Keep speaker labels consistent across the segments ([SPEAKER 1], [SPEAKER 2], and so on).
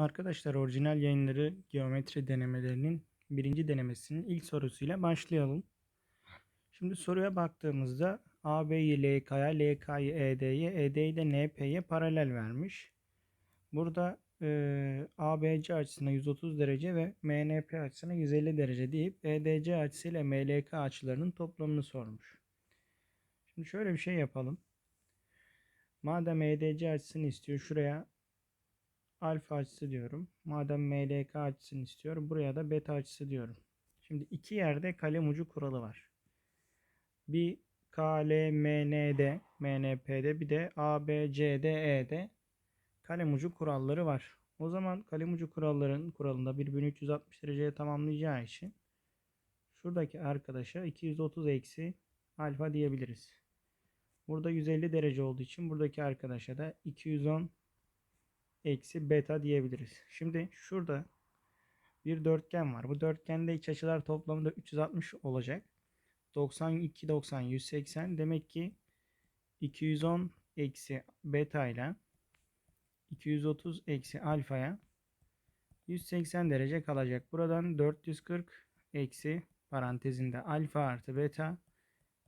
[SPEAKER 1] Arkadaşlar orijinal yayınları geometri denemelerinin birinci denemesinin ilk sorusuyla başlayalım. Şimdi soruya baktığımızda AB'yi LK'ya, LK'yı ED'ye, ED'yi de NP'ye paralel vermiş. Burada e, ABC açısına 130 derece ve MNP açısına 150 derece deyip EDC açısı ile MLK açılarının toplamını sormuş. Şimdi şöyle bir şey yapalım. Madem EDC açısını istiyor şuraya alfa açısı diyorum. Madem MLK açısını istiyorum buraya da beta açısı diyorum. Şimdi iki yerde kalem ucu kuralı var. Bir KLMN'de, MNP'de bir de ABCDE'de kalem ucu kuralları var. O zaman kalem ucu kuralların kuralında 1360 dereceye tamamlayacağı için şuradaki arkadaşa 230 eksi alfa diyebiliriz. Burada 150 derece olduğu için buradaki arkadaşa da 210 eksi beta diyebiliriz. Şimdi şurada bir dörtgen var. Bu dörtgende iç açılar toplamında 360 olacak. 92, 90, 180. Demek ki 210 eksi beta ile 230 eksi alfaya 180 derece kalacak. Buradan 440 eksi parantezinde alfa artı beta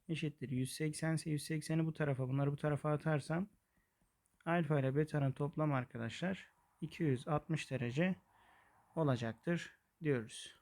[SPEAKER 1] eşittir 180 ise 180'i bu tarafa bunları bu tarafa atarsam alfa ile beta'nın toplam arkadaşlar 260 derece olacaktır diyoruz.